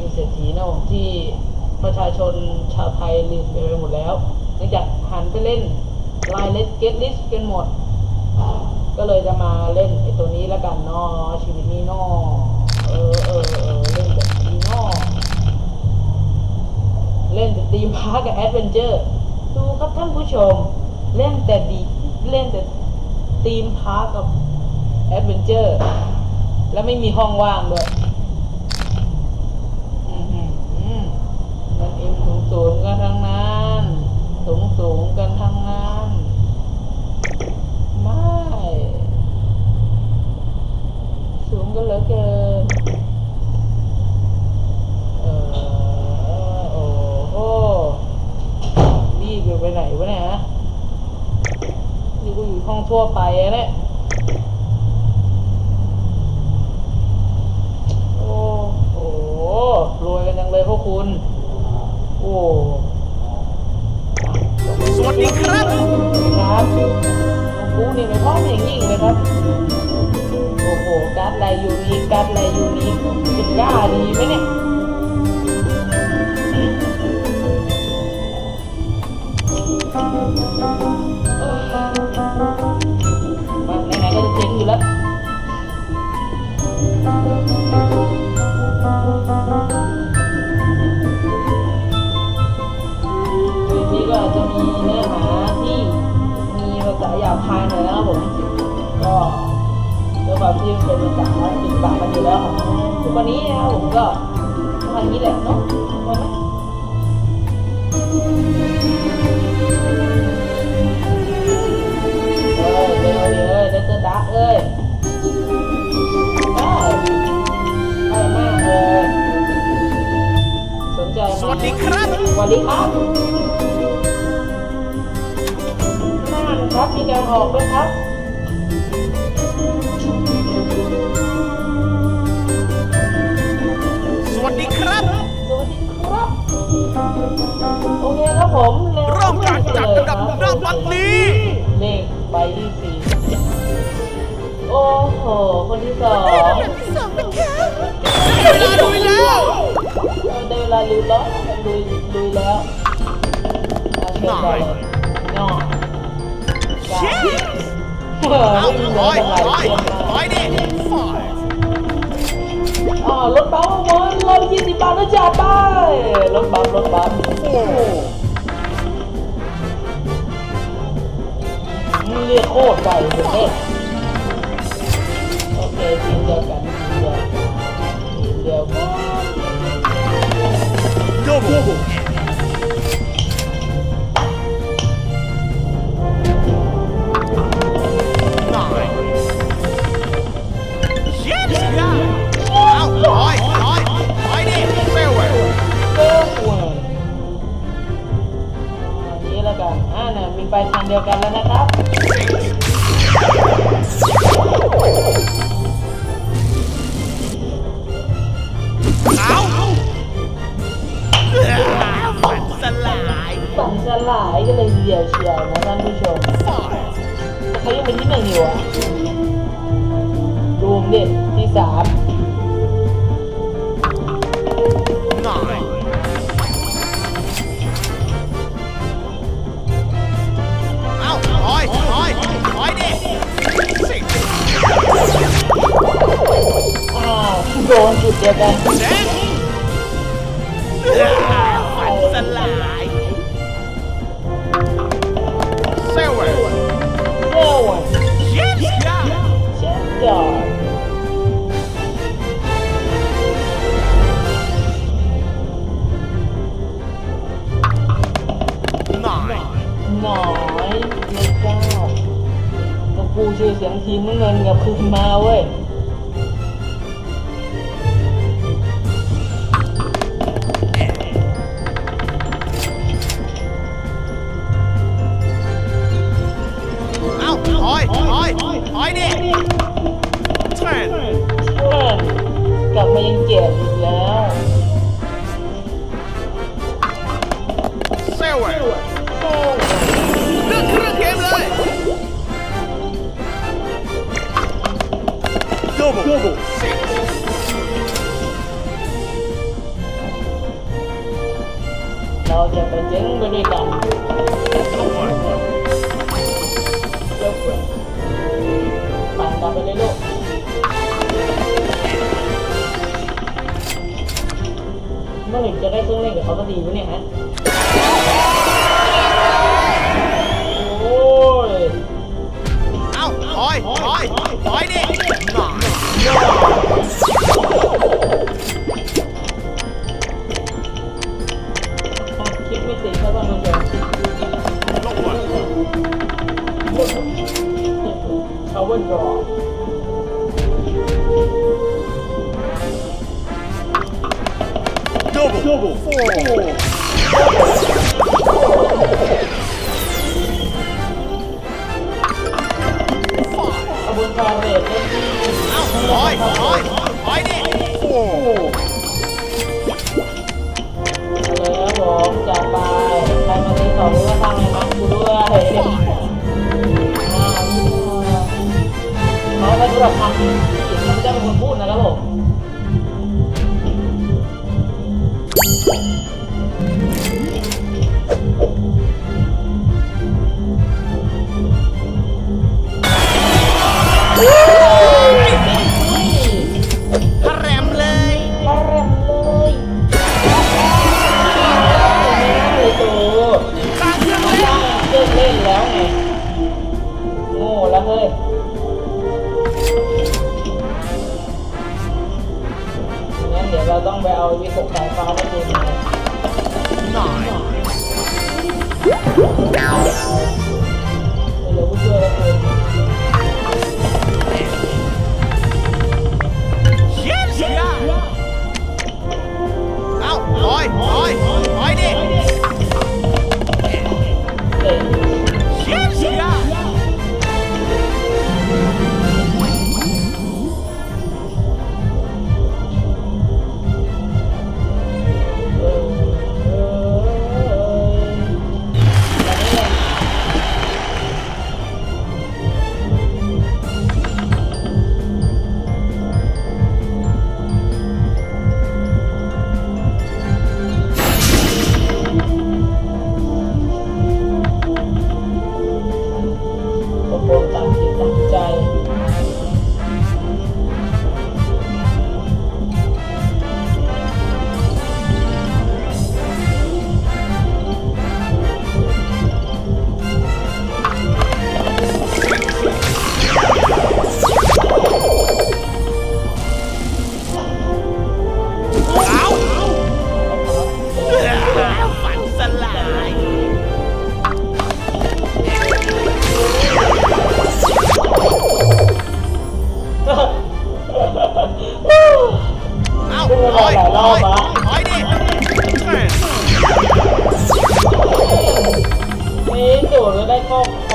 มเศรษฐีนะผมที่ประชาชนชาวไทยลืมไปหมดแล้วเนื่องจากหันไปเล่นไลน์เลสเกตลิสกันหมด ก็เลยจะมาเล่นไอตัวนี้แล้วกันนาะชีวิตนี้นาะเออเออเออเล่นแบบนี้นาะเล่นแต่ตีมพาร์กับแอดเวนเจอร์ดูครับท่านผู้ชมเล่นแต่ดีเล่นแต่ตีมพาร์กับแอดเวนเจอร์แล้วไม่มีห้องว่างด้วยอืมอืมอืม เงินเอ็มสูงสูงกันทั้งนั้นสูงสูงกันทั้งนั้นไม่ สูงก็เหลือเกินเออโอ้โหนี่อยู่ไปไหนวะเนี่ยฮะนี่กูอยู่ห้องทั่วไปอะเนี่ย พร้อมอย่างยิ่งเลยครับ โอ้โหการ์ดลายยูนิคการ์ดลายยูนิคจะกล้าดีไหมเนี่ยมาไหนๆก็จะเจ๊งอยู่แล้ว ษาหยาบคายหน่อยนะครับผม ก็ด้วยความที่เป็นภาษาติดปากกันอยู่แล้วของทุกวันนี้นะครับผมก็ทำนี้แหละเนาะว่าไหมเออเดี๋ยวเดี๋ยวเดี๋ยวจะดักเอ้ยได้ได้มากเลยสนใจสวัสดีครับสวัสดีครับ น่านครับ มีการออกด้วยครับสวัสดีครับ สวัสดีครับ โอเคครับผมเริ่มการจัดอันดับหน้าบัตรนี้เลขใบที่สี่โอ้โห คนที่สองเวลาลุยแล้วเออได้เวลาลุยแล้วลุยลุยแล้วเอาเชิญต่อ เออเอาไม่มีถเนื้อยลาอยเชื่อมถมากอยดิอ่ารถบัมเวิร์นร้อยยี่สิบบาทนะจ๊ะไปรถบัมรถบัมโอ้เรียกโคตรไปเลยเนี่ยโอเคทีมเดียวกัน สลายก็เลยเดียวเชียวนะท่านผู้ชมแต่เขายังเป็นที่หนึ่งอยู่อะรูมเด็ดที่สามนาเอาถอยถอยถอยดิสิอ้าวโดนจุดเดียวกัน ยงทีมเงินกับคืนมาเว้ยเอาถอยถอยถอยดิเทรนเพื่อนกลับมายังเจ็บอีกแล้ว Double. Now the beginning when it got. Double. ปันดับไปเลยลูกเมื่อไหร่จะได้เครื่องเล่นกับเขาสักทีวะเนี่ยฮะ อ้าถอยถอยถอยดิแล้วผมจัดไปใครมาตีสองก็ทางไหนมากูด้วย เขาให้สำหรับคำที่เขาจะเป็นคนพูดนะครับผมโอ้ยกระแรมเลยกระแรมเลยเลยตัวข้างเครื่องเขาเล่สร้านงเครื่องเล่นแล้วไงโง่แล้วเฮ้ย ต้องไปเอาวิหกสายฟ้ามาดูหน่อยหน่อยเดี๋ยวผู้ช่วยแล้วคุณ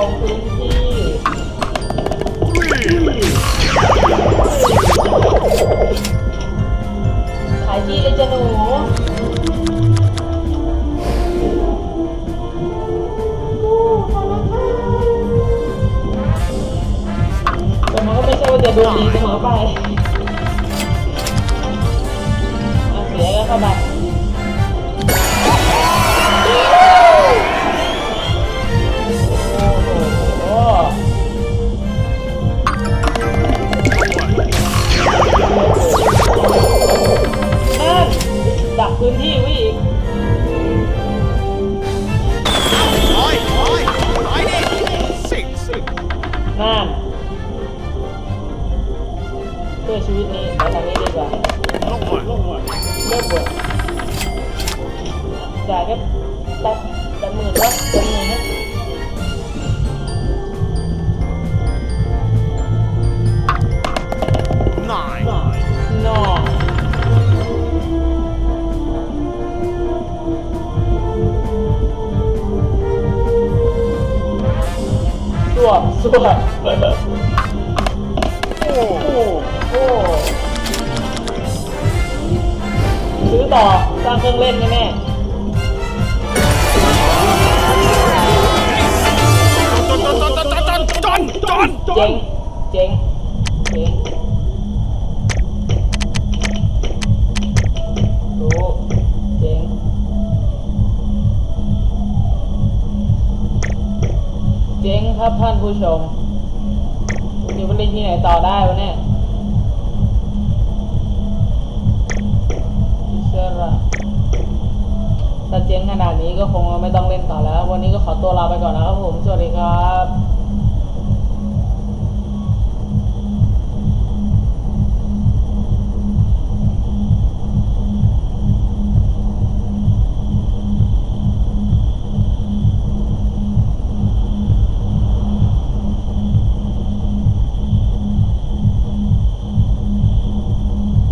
ได้ครอบครองพื้นที่ขายที่เลยจ้ะหนูแต่มันก็ไม่ใช่ว่าจะดูดีเสมอไปอะเสียก็เข้าไป พื้นที่ไว้ สวบสวบโอ้โอ้โอ้ซื้อต่อสร้างเครื่องเล่นแน่จนจนจนจนจนจนจนๆเจ๊งเจ๊ง จ๊งครับท่านผู้ชมอยู่บริเล่นที่ไหนต่อได้วะเนี่ยอิสระถ้าเจ๊งขนาดนี้ก็คงไม่ต้องเล่นต่อแล้ว วันนี้ก็ขอตัวลาไปก่อนนะครับผม สวัสดีครับ